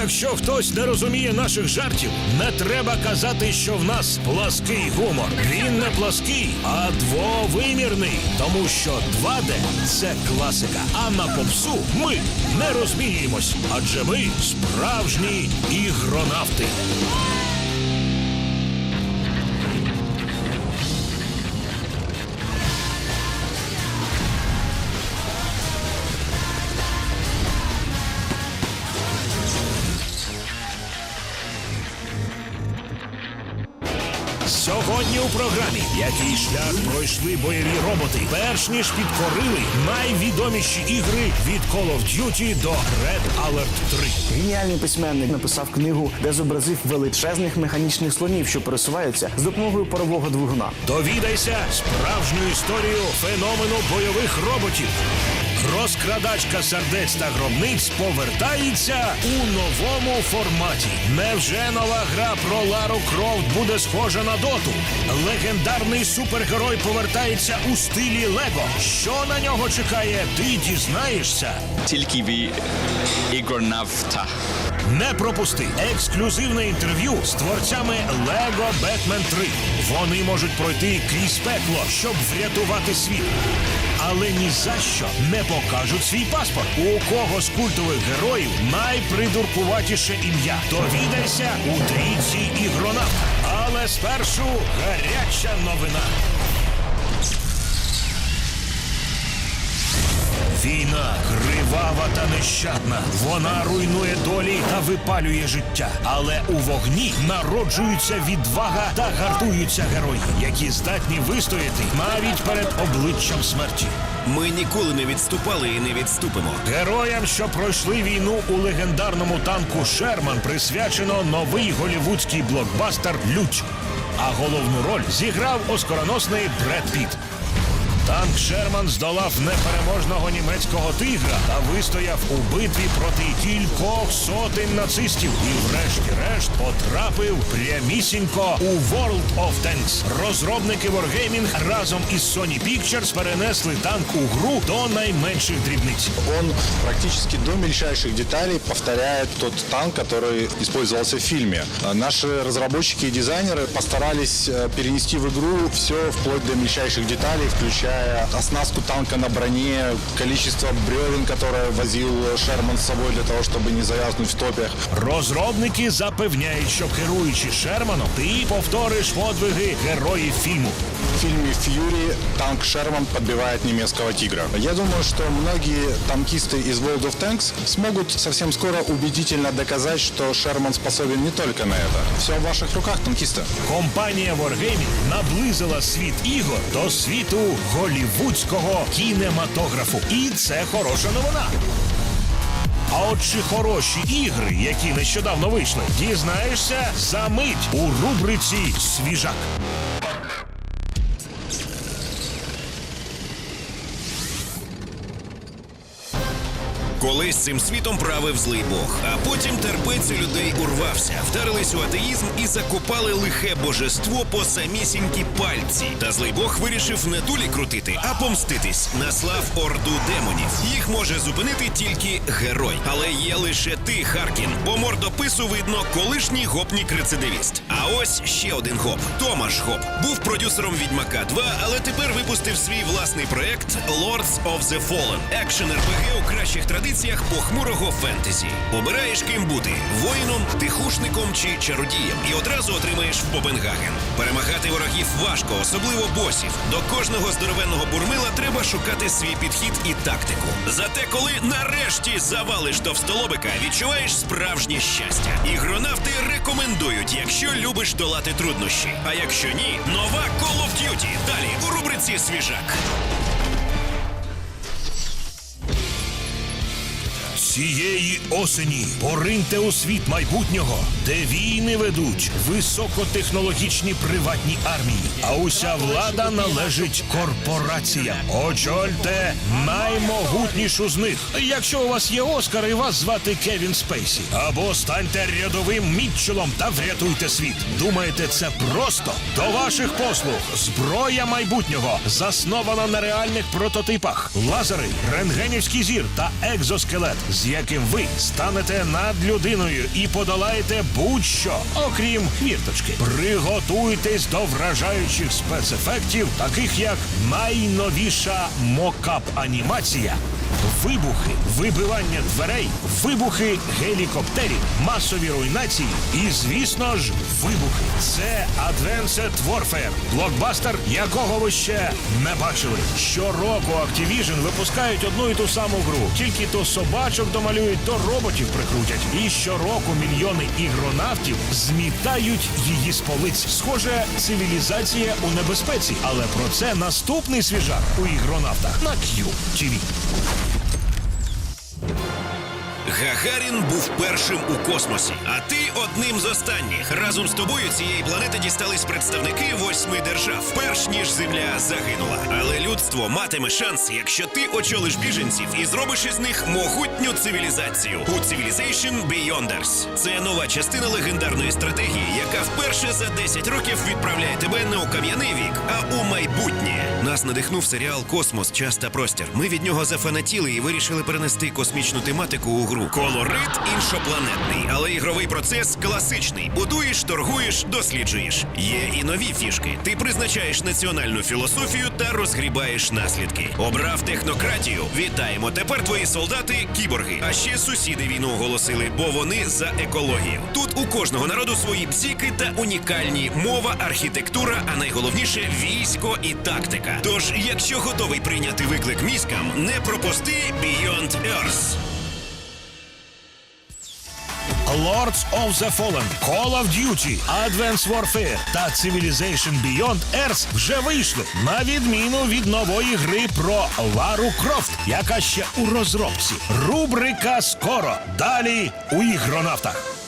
Якщо хтось не розуміє наших жартів, не треба казати, що в нас плаский гумор. Він не плаский, а двовимірний. Тому що 2D – це класика. А на попсу ми не розміємось, адже ми справжні ігронавти. Сьогодні у програмі який шлях пройшли бойові роботи, перш ніж підкорили найвідоміші ігри від Call of Duty до Red Alert 3. Геніальний письменник написав книгу, де зобразив величезних механічних слонів, що пересуваються з допомогою парового двигуна. Довідайся справжню історію феномену бойових роботів. Розкрадачка сердець та гробниць повертається у новому форматі. Невже нова гра про Лару Крофт буде схожа на доту? Легендарний супергерой повертається у стилі Лего. Що на нього чекає? Ти дізнаєшся. тільки ви ігронавта. Не пропусти ексклюзивне інтерв'ю з творцями Lego Batman 3. Вони можуть пройти крізь пекло, щоб врятувати світ. Але ні за що не покажуть свій паспорт. У кого з культових героїв найпридуркуватіше ім'я. Довідайся у трійці ігронавт. Але спершу гаряча новина. Війна кривава та нещадна. Вона руйнує долі та випалює життя. Але у вогні народжуються відвага та гартуються герої, які здатні вистояти навіть перед обличчям смерті. Ми ніколи не відступали і не відступимо. Героям, що пройшли війну у легендарному танку Шерман, присвячено новий голівудський блокбастер Лють. А головну роль зіграв оскароносний Бред Піт. Танк Шерман здолав непереможного німецького тигра та вистояв у битві проти кількох сотень нацистів і, врешті-решт, потрапив прямісінько у World of Tanks. Розробники Wargaming разом із Sony Pictures перенесли танк у гру до найменших дрібниць. Он практически до мельчайших деталей повторяет тот танк, который использовался в фильме. А Наши разработчики и дизайнеры постарались э, перенести в игру все вплоть до мельчайших деталей, включая оснастку танка на броне, количество бревен, которое возил Шерман с собой для того, чтобы не завязнуть в топях. Розробники запевняють, що керуючи Шерманом, ти повториш подвиги героїв фільму. В фильме «Фьюри» танк Шерман подбивает немецкого «Тигра». Я думаю, что многие танкисты из World of Tanks смогут совсем скоро убедительно доказать, что Шерман способен не только на это. Все в ваших руках, танкисты. Компанія Wargaming наблизила світ ігор до світу Голівудського кінематографу. І це хороша новина. А от чи хороші ігри, які нещодавно вийшли, дізнаєшся за мить у рубриці Свіжак. Колись цим світом правив злий Бог, а потім терпець у людей урвався, вдарились у атеїзм і закопали лихе божество по самісінькі пальці. Та злий Бог вирішив не тулі крутити, а помститись. Наслав орду демонів. Їх може зупинити тільки герой. Але є лише ти, Харкін. По мордопису видно колишній гопнік-рецидивіст. А ось ще один гоп Томаш Гоп. Був продюсером Відьмака 2, але тепер випустив свій власний проект Lords of the Fallen. Екшен РПГ у кращих традиціях похмурого фентезі. Обираєш ким бути воїном, тихушником чи чародієм, і одразу отримаєш в Попенгаген. Перемагати ворогів важко, особливо босів. До кожного здоровенного бурмила треба шукати свій підхід і тактику. Зате, коли нарешті завалиш товстолобика, відчуваєш справжнє щастя. Ігронавти рекомендують, якщо любиш долати труднощі. А якщо ні, нова Call of Duty. Далі у рубриці Свіжак. Цієї осені пориньте у світ майбутнього, де війни ведуть високотехнологічні приватні армії, а уся влада належить корпораціям. Очольте наймогутнішу з них. Якщо у вас є Оскар і вас звати Кевін Спейсі, або станьте рядовим Мітчелом та врятуйте світ. Думаєте, це просто? До ваших послуг зброя майбутнього заснована на реальних прототипах, лазери, рентгенівський зір та екзоскелет. з яким ви станете над людиною і подолаєте будь-що, окрім хвірточки. Приготуйтесь до вражаючих спецефектів, таких як найновіша мокап-анімація. Вибухи, вибивання дверей, вибухи гелікоптерів, масові руйнації і, звісно ж, вибухи. Це Advanced Warfare, блокбастер, якого ви ще не бачили. Щороку Activision випускають одну і ту саму гру. Тільки то собачок домалюють, то роботів прикрутять. І щороку мільйони ігронавтів змітають її з полиць. Схоже, цивілізація у небезпеці. Але про це наступний свіжак у ігронавтах на Q-TV. Гагарін був першим у космосі, а ти одним з останніх. Разом з тобою цієї планети дістались представники восьми держав, перш ніж Земля загинула. Але людство матиме шанс, якщо ти очолиш біженців і зробиш із них могутню цивілізацію у Civilization Beyonders. Це нова частина легендарної стратегії, яка вперше за 10 років відправляє тебе не у кам'яний вік, а у майбутнє. Нас надихнув серіал Космос, час та простір. Ми від нього зафанатіли і вирішили перенести космічну тематику у гру. Колорит іншопланетний, але ігровий процес класичний. Будуєш, торгуєш, досліджуєш. Є і нові фішки. Ти призначаєш національну філософію та розгрібаєш наслідки. Обрав технократію. Вітаємо! Тепер твої солдати кіборги. А ще сусіди війну оголосили, бо вони за екологію. Тут у кожного народу свої бзіки та унікальні мова, архітектура, а найголовніше військо і тактика. Тож, якщо готовий прийняти виклик мізкам, не пропусти Beyond Earth. Lords of the Fallen, Call of Duty, Advanced Warfare та Civilization Beyond Earth вже вийшли на відміну від нової гри про Лару Крофт, яка ще у розробці. Рубрика скоро. Далі у ігронавтах.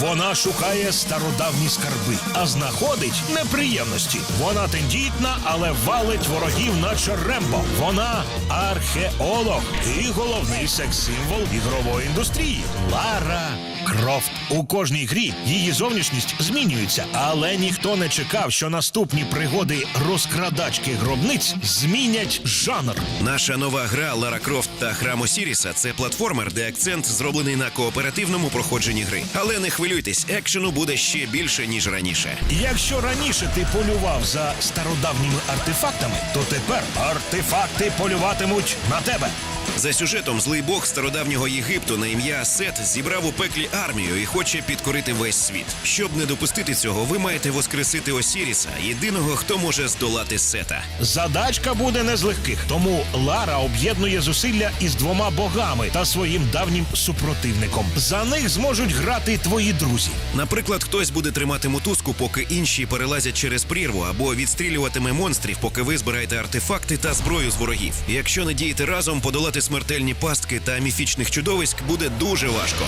Вона шукає стародавні скарби, а знаходить неприємності. Вона тендітна, але валить ворогів, наче Рембо. Вона археолог і головний секс-символ ігрової індустрії. Лара Крофт. У кожній грі її зовнішність змінюється, але ніхто не чекав, що наступні пригоди розкрадачки гробниць змінять жанр. Наша нова гра Лара Крофт та Храм Осіріса це платформер, де акцент зроблений на кооперативному проходженні гри. Але не хвилюйтесь, екшену буде ще більше ніж раніше. Якщо раніше ти полював за стародавніми артефактами, то тепер артефакти полюватимуть на тебе. За сюжетом злий бог стародавнього Єгипту на ім'я Сет зібрав у пеклі армію і хоче підкорити весь світ. Щоб не допустити цього, ви маєте воскресити Осіріса, єдиного, хто може здолати Сета. Задачка буде не з легких, тому Лара об'єднує зусилля із двома богами та своїм давнім супротивником. За них зможуть грати твої друзі. Наприклад, хтось буде тримати мотузку, поки інші перелазять через прірву, або відстрілюватиме монстрів, поки ви збираєте артефакти та зброю з ворогів. Якщо не діяти разом, подолати смертельні пастки та міфічних чудовиськ буде дуже важко.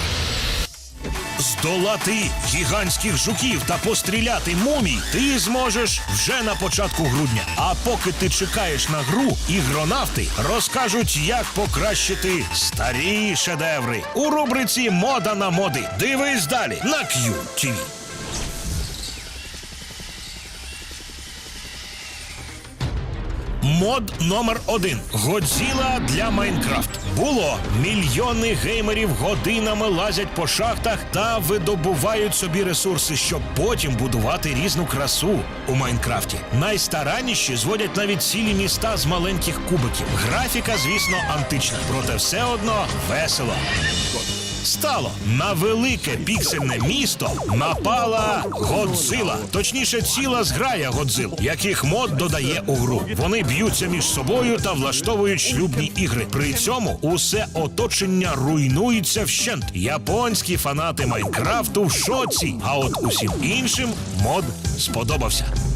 Здолати гігантських жуків та постріляти мумій ти зможеш вже на початку грудня. А поки ти чекаєш на гру, ігронавти розкажуть, як покращити старі шедеври у рубриці Мода на моди. Дивись далі на Q-TV. Мод номер один Годзіла для Майнкрафт. Було мільйони геймерів годинами лазять по шахтах та видобувають собі ресурси, щоб потім будувати різну красу у Майнкрафті. Найстаранніші зводять навіть цілі міста з маленьких кубиків. Графіка, звісно, антична, проте все одно весело. Стало на велике піксельне місто напала Годзила. Точніше, ціла зграя Годзил, яких мод додає у гру. Вони б'ються між собою та влаштовують шлюбні ігри. При цьому усе оточення руйнується вщент. Японські фанати Майнкрафту в шоці. А от усім іншим мод сподобався.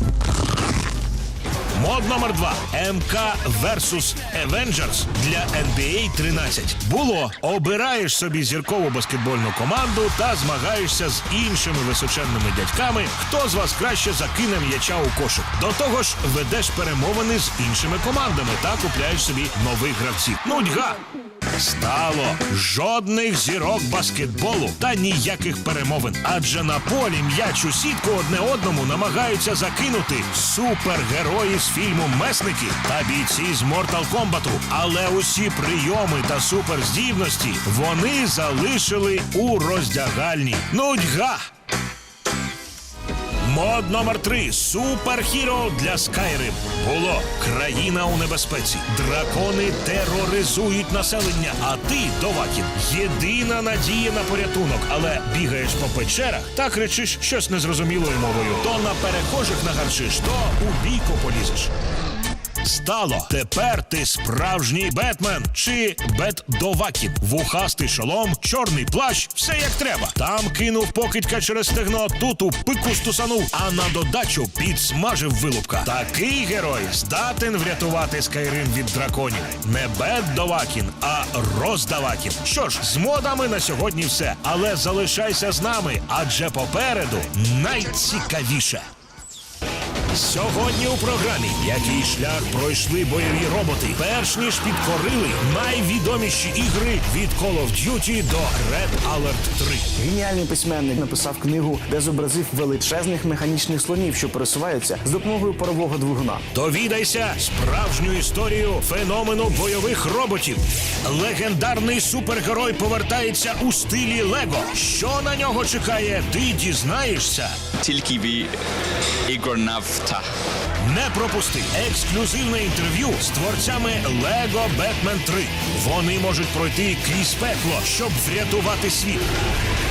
Мод номер 2 МК Versus Avengers для NBA 13. Було обираєш собі зіркову баскетбольну команду та змагаєшся з іншими височенними дядьками, хто з вас краще закине м'яча у кошик. До того ж, ведеш перемовини з іншими командами та купляєш собі нових гравців. Нудьга. Стало жодних зірок баскетболу та ніяких перемовин. Адже на полі м'яч у сітку одне одному намагаються закинути супергерої з фільму Месники та бійці з Mortal Kombat. Але усі прийоми та суперздібності вони залишили у роздягальні. Нудьга! Мод номер 3 суперхіро для Скайрим. Було країна у небезпеці. Дракони тероризують населення. А ти, Довакін, єдина надія на порятунок. Але бігаєш по печерах та кричиш щось незрозумілою мовою. То на перехожих нагарчиш, то у бійку полізеш. Стало тепер ти справжній Бетмен чи Бет-Довакін. Вухастий шолом, чорний плащ, все як треба. Там кинув покидька через стегно, тут у пику стусанув, а на додачу підсмажив вилупка. Такий герой здатен врятувати Скайрим від драконів. Не Бет-Довакін, а Роздавакін. Що ж, з модами на сьогодні все. Але залишайся з нами, адже попереду найцікавіше. Сьогодні у програмі який шлях пройшли бойові роботи, перш ніж підкорили найвідоміші ігри від Call of Duty до Red Alert 3. Геніальний письменник написав книгу, де зобразив величезних механічних слонів, що пересуваються з допомогою парового двигуна. Довідайся справжню історію феномену бойових роботів. Легендарний супергерой повертається у стилі Лего. Що на нього чекає, ти дізнаєшся. Тільки ви ігронавта. Не пропусти ексклюзивне інтерв'ю з творцями Lego Batman 3. Вони можуть пройти крізь пекло, щоб врятувати світ.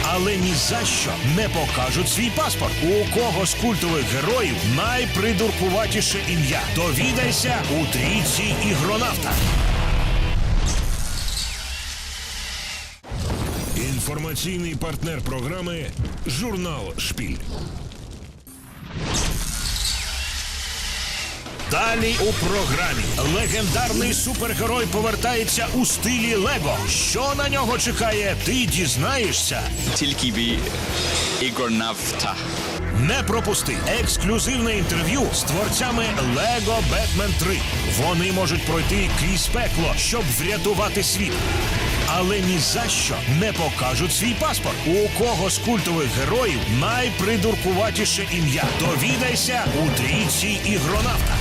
Але ні за що не покажуть свій паспорт. У кого з культових героїв найпридуркуватіше ім'я. Довідайся у трійці ігронавта. Інформаційний партнер програми Журнал Шпіль. Далі у програмі легендарний супергерой повертається у стилі Лего. Що на нього чекає, ти дізнаєшся. Тільки ви ігронавта. Не пропусти ексклюзивне інтерв'ю з творцями Lego Batman 3. Вони можуть пройти крізь пекло, щоб врятувати світ. Але ні за що не покажуть свій паспорт. У кого з культових героїв найпридуркуватіше ім'я. Довідайся у трійці ігронавта.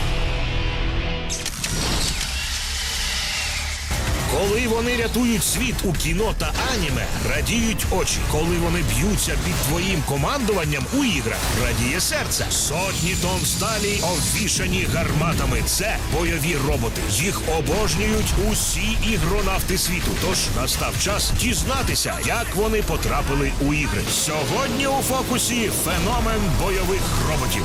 Коли вони рятують світ у кіно та аніме, радіють очі. Коли вони б'ються під твоїм командуванням у іграх, радіє серце. Сотні тонн сталі обвішані гарматами. Це бойові роботи. Їх обожнюють усі ігронавти світу. Тож настав час дізнатися, як вони потрапили у ігри. Сьогодні у фокусі феномен бойових роботів.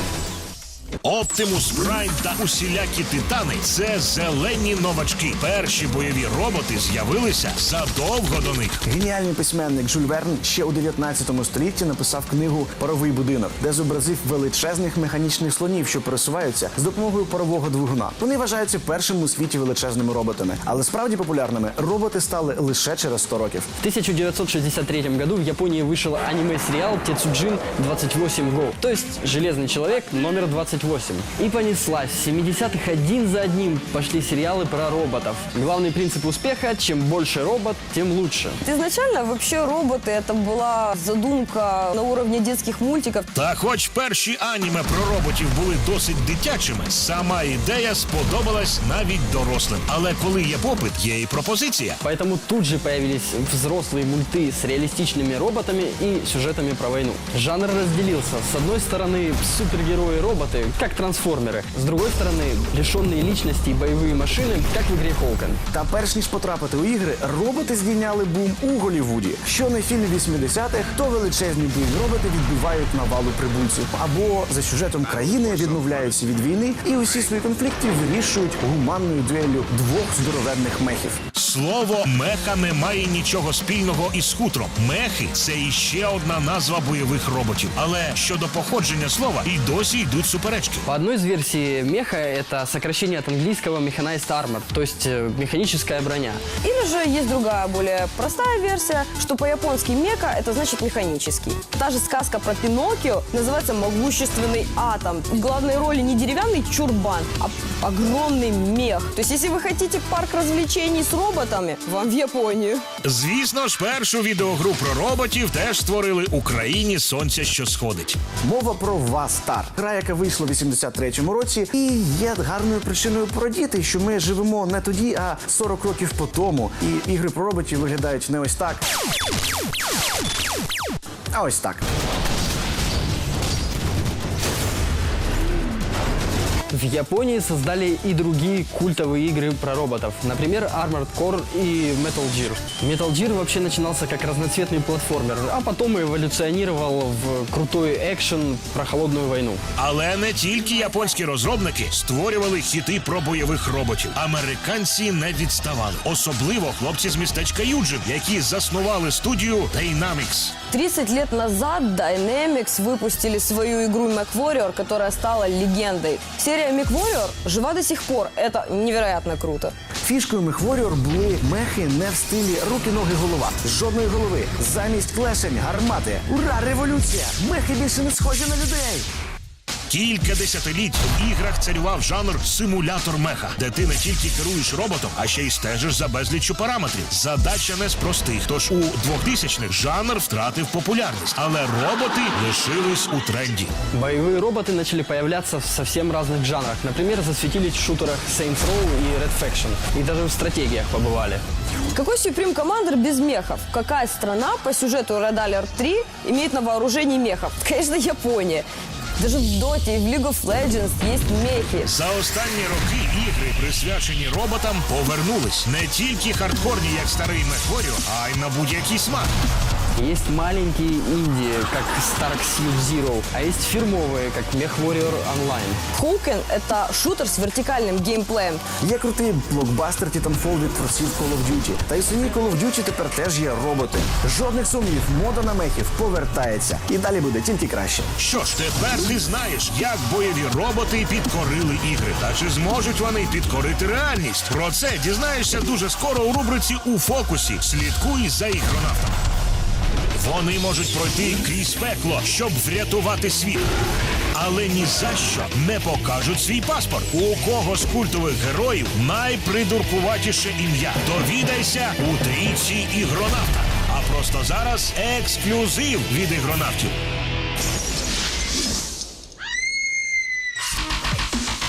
Оптимус Прайм та усілякі титани це зелені новачки. Перші бойові роботи з'явилися задовго до них. Геніальний письменник Жюль Верн ще у 19 столітті написав книгу Паровий будинок, де зобразив величезних механічних слонів, що пересуваються з допомогою парового двигуна. Вони вважаються першими у світі величезними роботами, але справді популярними роботи стали лише через 100 років. В 1963 году в Японии вышел аниме-сериал «Тецуджин 28 Go», то есть «Железный человек номер 28». И понеслась. В 70-х один за одним пошли сериалы про роботов. Главный принцип успеха – чем больше робот, тем лучше. Изначально вообще роботы это была задумка на уровне детских мультиков. Та хоч перші аніме про роботів були досить дитячими, сама ідея сподобалась навіть дорослим. Але коли є попит, є і пропозиція. Поэтому тут же появились взрослые мульты с реалистичными роботами и сюжетами про войну. Жанр разделился. С одной стороны, супергерои-роботы, как трансформеры. С другой стороны, лишенные личности и боевые машины, как в игре Холкан. Та перш ніж потрапити у ігри, роботи здійняли бум у Голлівуді. Що не фільм 80-х, то величезні бойові роботи відбивають навалу прибульців. Або за сюжетом країни відмовляються від війни і усі свої конфлікти вирішують гуманною дуеллю двох здоровенних мехів. Слово меха не має нічого спільного із хутром. Мехи це іще одна назва бойових роботів. Але щодо походження слова і досі йдуть суперечки. По одной из версий меха это сокращение от английского mechanized armor, то есть э, механическая броня. Или же есть другая, более простая версия, что по-японски мека это значит механический. Та же сказка про Пиноккио называется «Могущественный атом». В главной роли не деревянный чурбан, а огромный мех. То есть, если вы хотите парк развлечений с роботами, вам в Японию. Звісно ж, першу відеогру про роботів теж створили Україні сонця, що сходить. Мова про Вастар, гра, яка вийшла в 83-му році, і є гарною причиною порадіти, що ми живемо не тоді, а 40 років по тому. І ігри про роботів виглядають не ось так. А ось так. В Японии создали и другие культовые игры про роботов. Например, Armored Core и Metal Gear. Metal Gear вообще начинался как разноцветный платформер, а потом эволюционировал в крутой экшен про холодную войну. Але не тільки японські розробники створювали хіти про бойових роботів. Американці не відставали, особливо хлопці з містечка Юджин, які заснували студію Dynamics. 30 лет назад Dynamics выпустили свою игру MechWarrior, которая стала легендой. Серия MechWarrior жива до сих пор. Это невероятно круто. Фішкою Мехворіор були мехи не в стилі руки, ноги, голова. Жодної голови. Замість клешень, гармати. Ура, революція! Мехи більше не схожі на людей. Кілька десятиліть в іграх царював жанр симулятор меха, де ти не тільки керуєш роботом, а ще й стежиш за безліччю параметрів. Задача не з простих. Тож у 2000-х жанр втратив популярність, але роботи лишились у тренді. Боевые роботы начали появляться в совсем разных жанрах. Например, засветились в шутерах Saints Row и Red Faction. И даже в стратегиях побывали. Какой Supreme Commander без мехов? Какая страна по сюжету Red Alert 3 имеет на вооружении мехов? Конечно, Япония. Даже в доті, в League of Legends есть мехи. За останні роки ігри, присвячені роботам, повернулись не тільки хардкорні, як старий Мехворіо, а й на будь-який смак. Есть маленькие инди, как Stark Seal Zero, а есть фирмовые, как MechWarrior Online. Хоукен — это шутер с вертикальным геймплеем. Є крутий блокбастер Titanfall від творців Call of Duty. Та й самі Call of Duty тепер теж є роботи. Жодних сумнівів, мода на мехів повертається. І далі буде тільки краще. Що ж, тепер ти знаєш, як бойові роботи підкорили ігри. Та чи зможуть вони підкорити реальність? Про це дізнаєшся дуже скоро у рубриці у фокусі. Слідкуй за ігронавтами. Вони можуть пройти крізь пекло, щоб врятувати світ. Але ні за що не покажуть свій паспорт. У кого з культових героїв найпридуркуватіше ім'я? Довідайся у трійці ігронавта. А просто зараз ексклюзив від ігронавтів.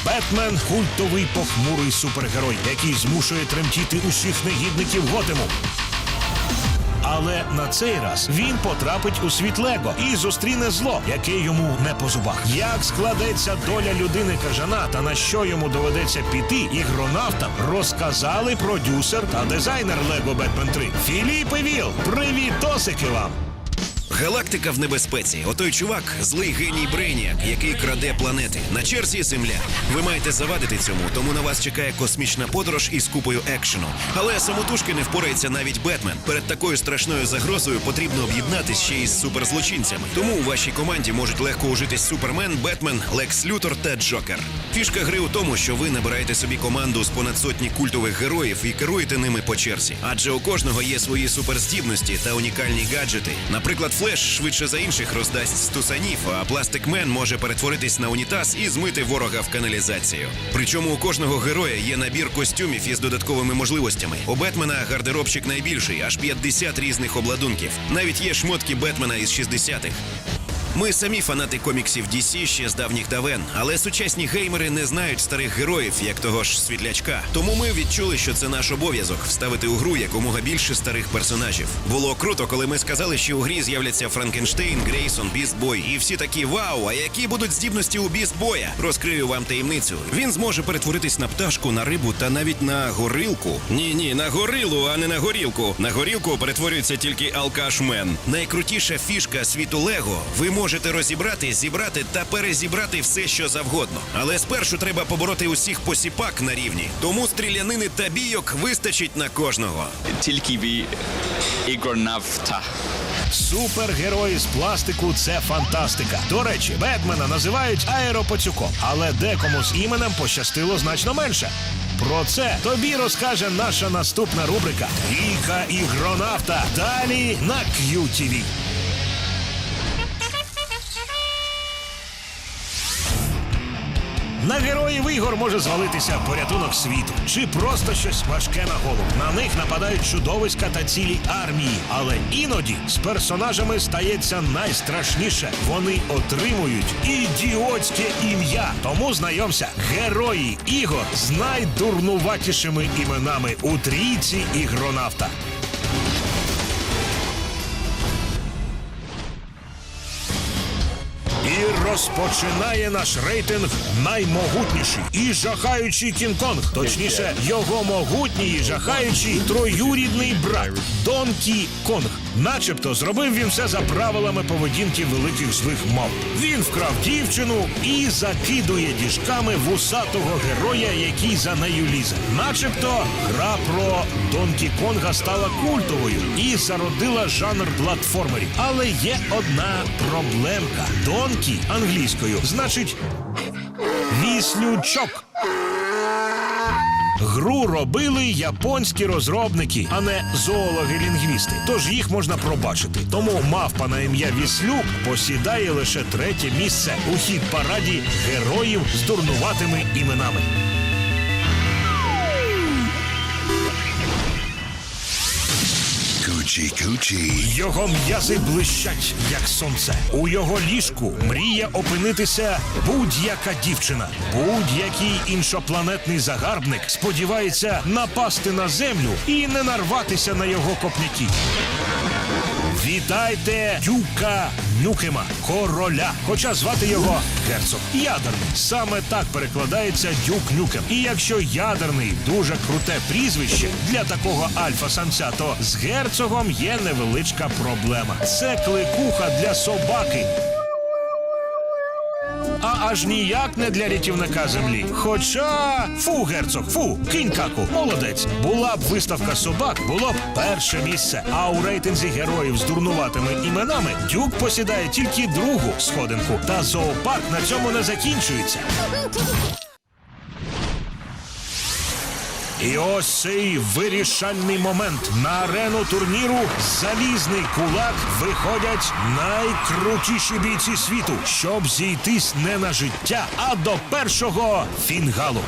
Бетмен культовий похмурий супергерой, який змушує тремтіти усіх негідників Готему. Але на цей раз він потрапить у світ Лего і зустріне зло, яке йому не по зубах. Як складеться доля людини кажана та на що йому доведеться піти, ігронавтам розказали продюсер та дизайнер Лего Бетмен 3 Філіп Віл. Привітосики вам! Галактика в небезпеці. Отой чувак злий геній Брейніак, який краде планети. На черзі земля. Ви маєте завадити цьому, тому на вас чекає космічна подорож із купою екшену. Але самотужки не впорається навіть Бетмен. Перед такою страшною загрозою потрібно об'єднатись ще із суперзлочинцями. Тому у вашій команді можуть легко ужитись Супермен, Бетмен, Лекс Лютор та Джокер. Фішка гри у тому, що ви набираєте собі команду з понад сотні культових героїв і керуєте ними по черзі. Адже у кожного є свої суперздібності та унікальні гаджети. Наприклад, Флеш швидше за інших роздасть стусанів, а пластикмен може перетворитись на унітаз і змити ворога в каналізацію. Причому у кожного героя є набір костюмів із додатковими можливостями. У Бетмена гардеробчик найбільший, аж 50 різних обладунків. Навіть є шмотки Бетмена із 60-х. Ми самі фанати коміксів DC ще з давніх давен, але сучасні геймери не знають старих героїв, як того ж світлячка. Тому ми відчули, що це наш обов'язок вставити у гру якомога більше старих персонажів. Було круто, коли ми сказали, що у грі з'являться Франкенштейн, Грейсон, Бістбой, і всі такі вау. А які будуть здібності у Бістбоя? Розкрию вам таємницю. Він зможе перетворитись на пташку, на рибу та навіть на горилку. Ні, ні, на горилу, а не на горілку. На горілку перетворюється тільки алкашмен. Найкрутіша фішка світу Лего. Ви можете розібрати, зібрати та перезібрати все, що завгодно. Але спершу треба побороти усіх посіпак на рівні. Тому стрілянини та бійок вистачить на кожного. Тільки ви ігронавта. Супергерої з пластику це фантастика. До речі, Бетмена називають аеропацюком, але декому з іменем пощастило значно менше. Про це тобі розкаже наша наступна рубрика Віка ігронавта. Далі на QTV. На героїв ігор може звалитися порятунок світу чи просто щось важке на голову. На них нападають чудовиська та цілі армії. Але іноді з персонажами стається найстрашніше. Вони отримують ідіотське ім'я. Тому знайомся, герої ігор з найдурнуватішими іменами у трійці ігронавта. Розпочинає наш рейтинг наймогутніший і жахаючий Кінг-Конг. Точніше, його могутній і жахаючий троюрідний брат Донкі Конг. Начебто зробив він все за правилами поведінки великих злих мав. Він вкрав дівчину і закидує діжками вусатого героя, який за нею лізе. Начебто гра про Донкі Конга стала культовою і зародила жанр платформерів. Але є одна проблемка. Донкі англійською значить віслючок. Гру робили японські розробники, а не зоологи-лінгвісти. Тож їх можна пробачити. Тому мавпа на ім'я Віслюк посідає лише третє місце у хід параді героїв з дурнуватими іменами. Coochie coochie. Його м'язи блищать, як сонце. У його ліжку мріє опинитися будь-яка дівчина. Будь-який іншопланетний загарбник сподівається напасти на землю і не нарватися на його копняки. Вітайте Дюка Нюкема, короля. Хоча звати його герцог ядерний. Саме так перекладається Дюк Нюкем. І якщо ядерний дуже круте прізвище для такого альфа-самця, то з герцогом є невеличка проблема. Це кликуха для собаки. А аж ніяк не для рятівника землі. Хоча фу, герцог, фу, кінь каку, молодець. Була б виставка собак, було б перше місце. А у рейтинзі героїв з дурнуватими іменами Дюк посідає тільки другу сходинку. Та зоопарк на цьому не закінчується. І ось цей вирішальний момент на арену турніру залізний кулак виходять найкрутіші бійці світу, щоб зійтись не на життя, а до першого фінгалу.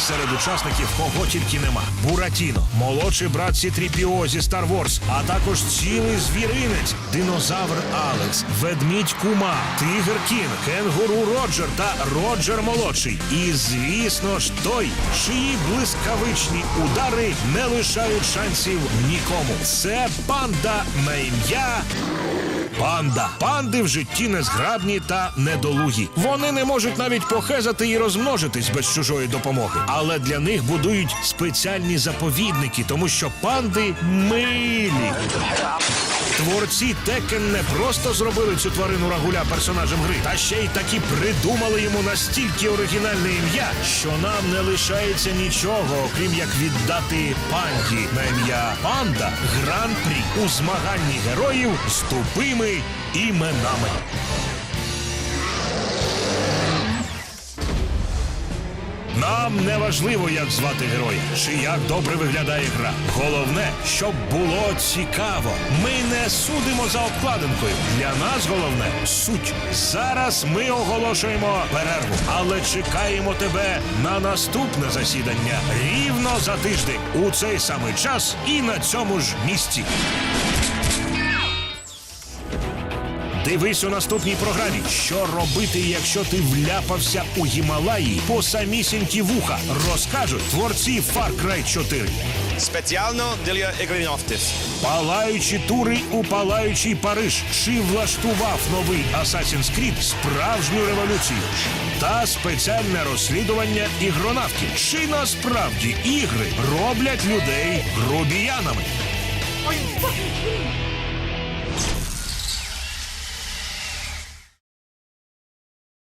Серед учасників кого тільки нема: Буратіно, молодший брат Сітріпіо зі Star Wars, а також цілий звіринець, динозавр Алекс, ведмідь Кума, Тигр Кінг, Кенгуру Роджер та Роджер молодший. І звісно ж той, чиї блискавичні удари не лишають шансів нікому. Це панда на ім'я. Панда. Панди в житті незграбні та недолугі. Вони не можуть навіть похезати і розмножитись без чужої допомоги. Але для них будують спеціальні заповідники, тому що панди милі. Творці Текен не просто зробили цю тварину рагуля персонажем гри, та ще й таки придумали йому настільки оригінальне ім'я, що нам не лишається нічого, окрім як віддати панді на ім'я Панда гран-прі у змаганні героїв з тупими іменами. Нам не важливо, як звати героя, чи як добре виглядає гра. Головне, щоб було цікаво. Ми не судимо за обкладинкою. Для нас головне суть. Зараз ми оголошуємо перерву, але чекаємо тебе на наступне засідання рівно за тиждень у цей самий час і на цьому ж місці. Дивись у наступній програмі, що робити, якщо ти вляпався у Гімалаї по самісінькі вуха, розкажуть творці Far Cry 4. Спеціально для ігринавтів. Палаючі тури у палаючий Париж. Чи влаштував новий Assassin's Creed справжню революцію? Та спеціальне розслідування ігронавтів. Чи насправді ігри роблять людей грубіянами?